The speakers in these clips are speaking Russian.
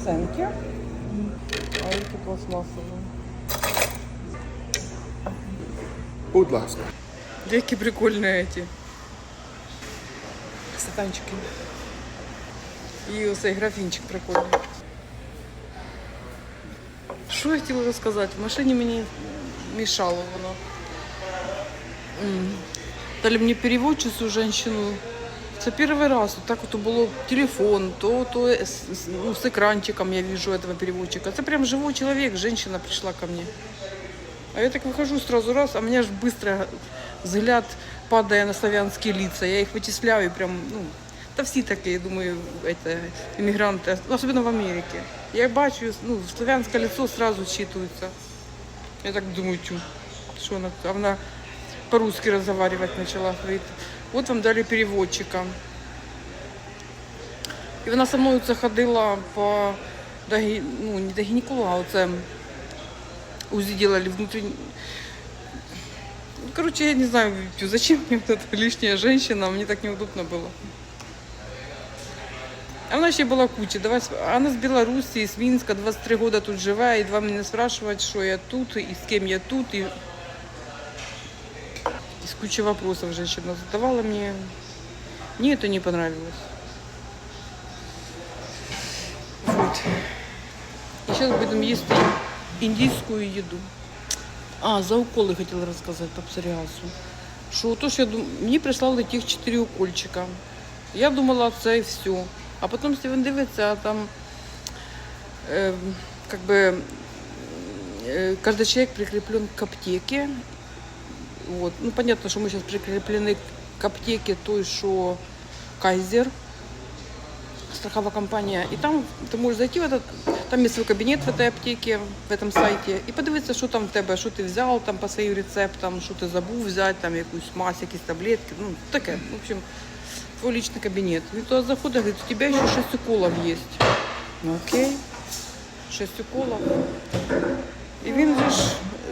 пластмассенки, а эти пластмассовые. Будь ласка. Які прикольні эти стаканчики. І оцей графінчик прикольний. Що я хотіла розказати? В машині мені мішало воно. М. Дали мені переводчицю женщину. Це перший раз. Вот так вот було телефон, то, то ну, с экранчиком я вижу этого переводчика. Это прям живой человек, женщина пришла ко мне. А я так выхожу сразу раз, а меня же быстро взгляд падая на славянские лица. Я их вычисляю прям, ну, та всі такі, я думаю, это, иммигранты, особенно в Америке. Я бачу, ну, славянское лицо сразу считывается. Я так думаю, чу, что она, а она по-русски разговаривать начала. Говорит, вот вам дали переводчика. І вона со мною це ходила по, до, ну, не до гінеколога, а оце УЗИ делали внутренний... Короче, я не знаю, зачем мне вот эта лишняя женщина, мне так неудобно было. А вона ще була куча. Давай, сп- она с Беларуси, с Минска, 23 года тут живе, и два меня спрашивать, что я тут, и с кем я тут, и... Из кучи вопросов женщина задавала мне. Мне это не понравилось. Вот. И сейчас будем есть индийскую еду. А, за уколи хотіла розказати по псоріазу. Що то, що я дум... мені прислали тих 4 укольчика. Я думала, це і все. А потім Стівен дивиться, а там э, как бы э, каждый человек прикреплен к аптеке. Вот. Ну, понятно, что мы сейчас прикреплены к аптеке той, что Кайзер, страховая компания. И там ты можешь зайти в этот, там есть свой кабинет в этой аптеке, в этом сайте, і подивитися, що там в тебе, що ти взяв там по своїм рецептам, що ти забув взяти, там якусь мазь, якісь таблетки, ну таке. В общем, твой личный кабинет. Він туди заходить, говорить, у тебя еще 6 уколов есть. Ну окей, 6 уколов. І він же ж,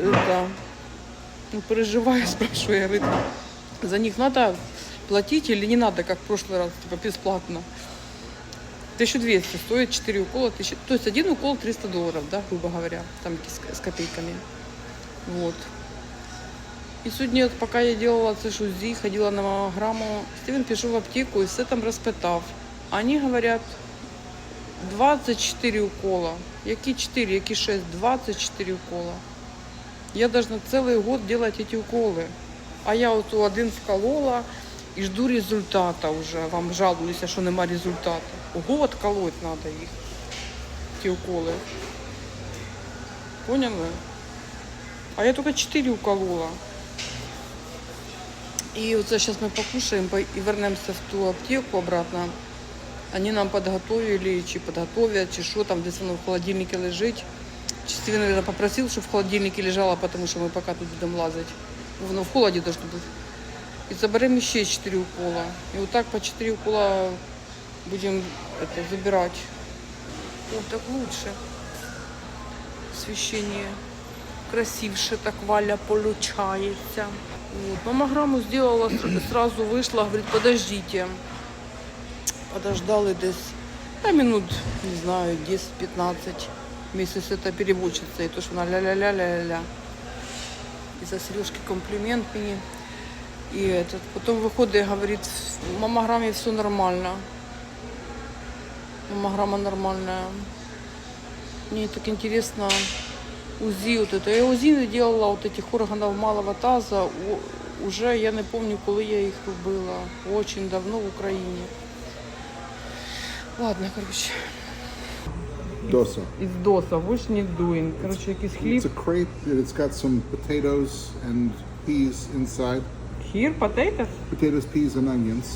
е, да, Ну, переживає, спрашиває, говорит, за них надо платить или не надо, как в прошлый раз, типа бесплатно. 1200 стоит 4 укола, 1000, то есть один укол 300 долларов, да, грубо говоря, там с, копейками. Вот. И сегодня, от пока я делала це ж ходила на маммограмму, Стивен пішов в аптеку і все там розпитав. Они говорят, 24 укола. Які 4, які 6? 24 укола. Я должна целый год делать эти уколы. А я от у один вколола і жду результата вже. Вам жалуюся, що нема результату. Год колоть надо їх, ті уколи. Поняли? А я только 4 уколола. И вот сейчас мы покушаем по- и вернемся в ту аптеку обратно. Они нам подготовили, чи подготовят, чи що там, десь воно в холодильнике лежить. Чи Стивен, наверное, попросил, чтобы в холодильнике лежало, потому что мы пока тут будем лазать. Воно в холоде должно быть. И заберем еще 4 укола. И вот так по 4 укола будем это забирать. Вот так лучше. Освещение красивше так Валя получается. Вот. Маммограмму сделала, с- сразу вышла, говорит, подождите. Подождали десь, да, минут, не знаю, 10-15. Вместе с этой переводчицей, то, что она ля-ля-ля-ля-ля. И за Сережки комплимент мне. И этот, потом выходит и говорит, в маммограмме все нормально. Маммограмма нормальная. Мне так интересно, УЗИ вот это. Я УЗИ не делала вот этих органов малого таза. У- Уже я не помню, коли я їх робила. Очень давно в Україні. Ладно, короче. Dosa. Із доса, which need doing. Короче, якийсь хліб. It's a crate and it's got some potatoes and peas inside. Here, potatoes? Potatoes, peas, and onions.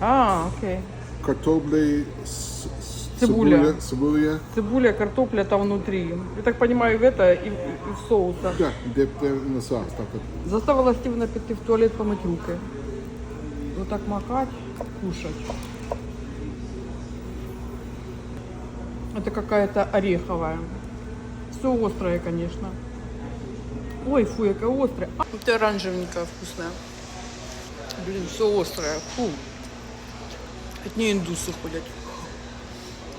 А, окей. Картоплі, с- с- Цибуля. цибуля, цибуля. Цибуля, картопля там внутри. Я так понимаю, в это и, в- и в соусах. Yeah, dipped in the sauce. Так от. Заставила Стивена піти в туалет помыть руки. Вот так макать, кушать. Это какая-то ореховая. Все острое, конечно. Ой, фу, яка острая. А, это оранжевенькая, вкусная. Блин, все острое. Фу. От нее индусы ходят.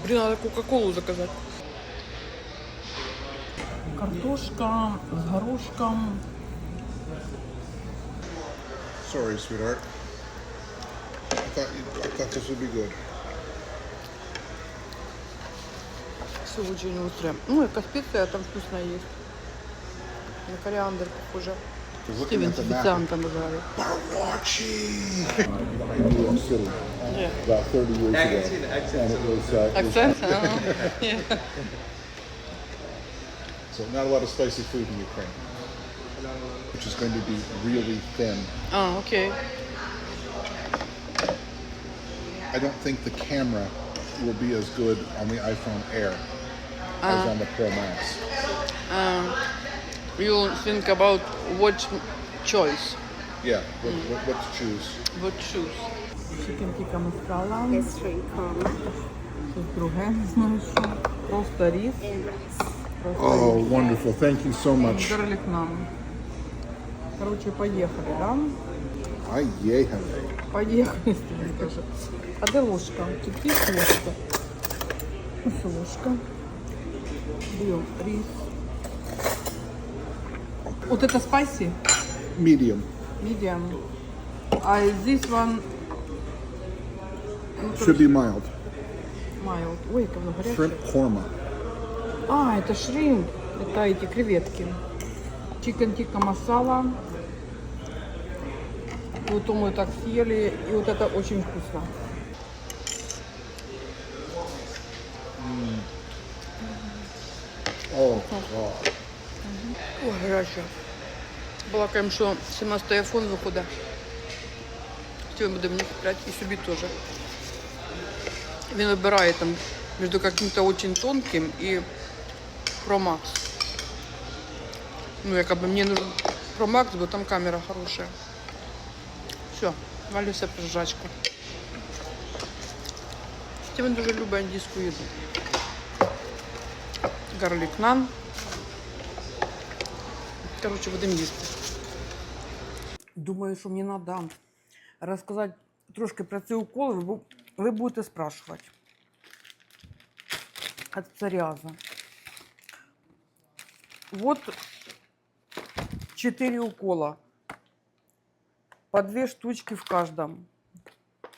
Блин, надо Кока-Колу заказать. Картошка з горошком. Sorry, sweetheart. I thought you, I thought this would be good. Все очень острое. Ну, яка спеція там вкусна є. На кориандр похоже. You're looking Стивен at з the map. офіціантом жарив. Barachi! In New York City Yeah. about 30 years I can ago. see the accent. And it was, uh, it was- Акцент? Ага. Ні. so not a lot of spicy food in Ukraine, which is going to be really thin. А, окей. I don't think the camera will be as good on the iPhone Air as on the Pro Max. You think about what choice? Yeah, what, what, what to choose? What choose? Чикен тіка маскала. Pastry korma Щось друге, не знаю що. Просто рис. and rice. Просто Oh, wonderful. Thank you so much. Гарлик нам. Короче, поехали, да? I ехали. Поехали, Стивен скажи. А де ложка? Тут есть ложка? Ось ложка. Бил рис. Вот это спайси? Medium. Medium. А this one ну, Should be mild. mild. Ой, яка воно гаряче. Shrimp korma. А, это шримп. Это эти креветки. Чикен тикка масала. Потом мы так съели. И вот это очень вкусно. Oh, God. Ой, гаряче. Балакаємо, що 17 айфон виходить. Сьогодні будемо мені купляти і собі теж. Він вибирає там між каким-то очень тонким і Pro Max. Ну, якби мені нужен Pro Max, бо там камера хорошая. Все, валюся про жачку. Стівен дуже любить індійську їду. Гарлік нан. Короче, будемо їсти. Думаю, що мені треба розказати трошки про ці уколи. Ви, бу- ви будете спрашувати. От псоріаза. Вот четыре укола. По две штучки в каждом.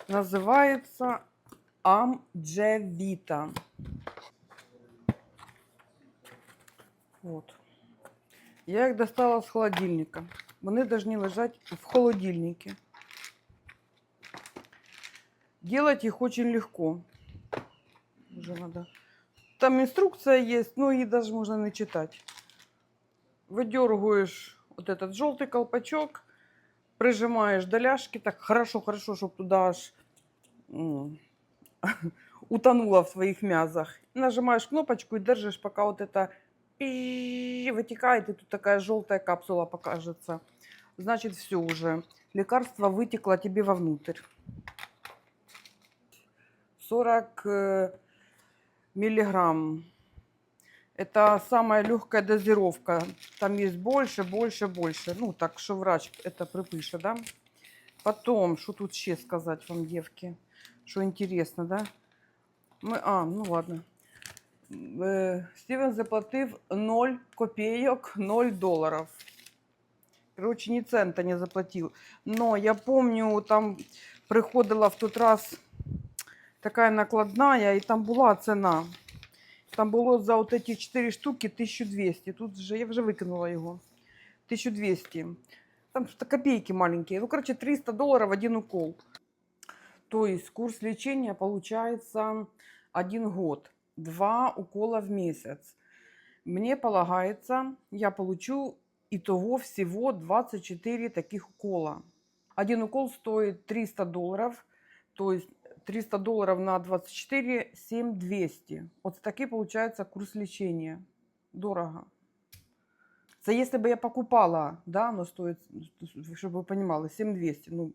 Называется Амджевита. Вот. Я їх достала з холодильника. Вони повинні лежати в холодильнике. Делать их очень легко. Уже надо. Там инструкция есть, но ее даже можно не читать. Выдергиваешь вот этот желтый колпачок, прижимаешь до ляжки, так хорошо-хорошо, чтобы туда аж утонула в своих мязах. Нажимаешь кнопочку и держишь, пока вот это вытекает, и тут такая желтая капсула покажется. Значит, все уже. Лекарство вытекло тебе вовнутрь. 40 э, миллиграмм. Это самая легкая дозировка. Там есть больше, больше, больше. Ну, так что врач это припише, да? Потом, что тут ще сказать вам, девки? Что интересно, да? Мы, а, ну ладно. Е, Стівен заплатив 0 копійок, 0 доларів. Короче, ні цента не заплатив. Но я помню, там приходила в тот раз така накладная, і там була ціна. Там було за от эти 4 штуки 1200. Тут вже, я вже викинула його. 1200. Там что-то копейки маленькие. Ну, короче, 300 долларов один укол. То есть курс лечения получается один год. Два укола в месяц. Мне полагается, я получу итого всего 24 таких укола. Один укол стоит 300 долларов, то есть 300 долларов на 24, 7200. Вот такой получается курс лечения. Дорого. Это если бы я покупала, да, оно стоит, чтобы вы понимали, 7200. Ну,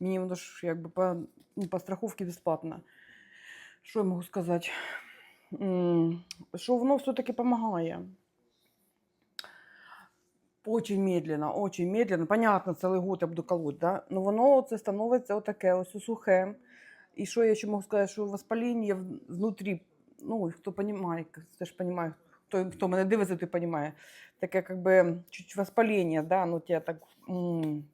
мені воно ж якби по, ну, по страховці безплатно. Що я можу сказати? Що воно все-таки допомагає. Очень медленно, очень медленно. Понятно, цілий год я буду да? но воно це становиться отаке ось сухе. І що я ще можу сказати, що воспаління внутрі, ну, хто розуміє, це ж розуміє, той, хто мене дивиться, той розуміє. Таке, бы, чуть воспаление, да, оно тебя так... м.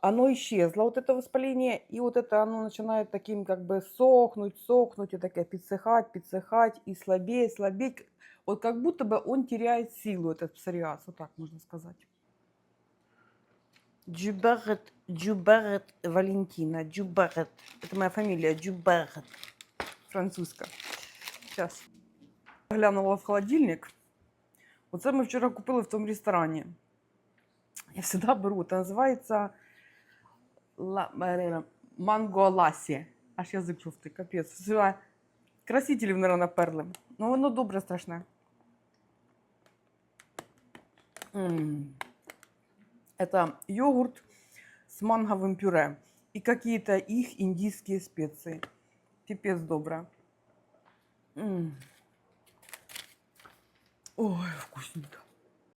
Оно исчезло, вот это воспаление, и вот это оно начинает таким как бы сохнуть, сохнуть, и такое подсыхать, подсыхать, и слабеть, слабеть. Вот как будто бы он теряет силу, этот псориаз, вот так можно сказать. Джубарет, Джубарет Валентина, Джубарет. Это моя фамилия, Джубарет. Французская. Сейчас. Глянула в холодильник. Оце ми вчора купили в тому ресторані. Я завжди беру. Це називається ла, е, манго ласі. Аж язик жовтий, капець. Сюди Красителів, мабуть, наперли. Ну, воно добре страшне. Это йогурт с манговым пюре и какие-то их индийские специи. Пипец добро. М. Ой, вкусненько.